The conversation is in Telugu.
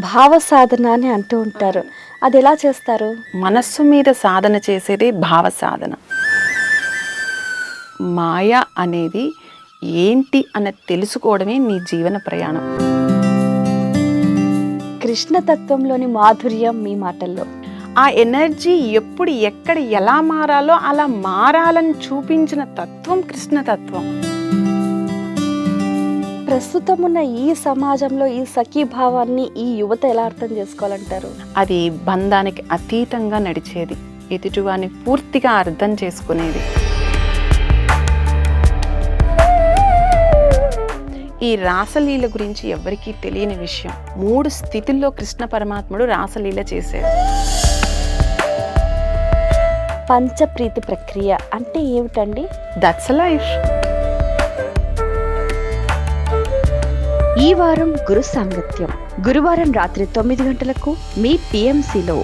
భావ సాధన అని అంటూ ఉంటారు. అది ఎలా చేస్తారు? మనస్సు మీద సాధన చేసేదే భావ సాధన మాయ అనేది ఏంటి అన్నది తెలుసుకోవడమే నీ జీవన ప్రయాణం. కృష్ణతత్వంలోని మాధుర్యం మీ మాటల్లో. ఆ ఎనర్జీ ఎప్పుడు ఎక్కడ ఎలా మారాలో అలా మారాలని చూపించిన తత్వం కృష్ణతత్వం ప్రస్తుతం ఉన్న ఈ సమాజంలో ఈ సఖీభావాన్ని ఈ యువత ఎలా అర్థం చేసుకోవాలంటారు? అది బంధానికి అతీతంగా నడిచేది ఎదుటివాన్ని పూర్తిగా అర్థం చేసుకునేది. ఈ రాసలీల గురించి ఎవరికీ తెలియని విషయం. మూడు స్థితుల్లో కృష్ణ పరమాత్ముడు రాసలీల చేశాడు. పంచప్రీతి ప్రక్రియ అంటే ఏమిటండి? That's life. ఈ వారం గురు సాంగత్యం. గురువారం రాత్రి తొమ్మిది గంటలకు మీ పిఎంసిలో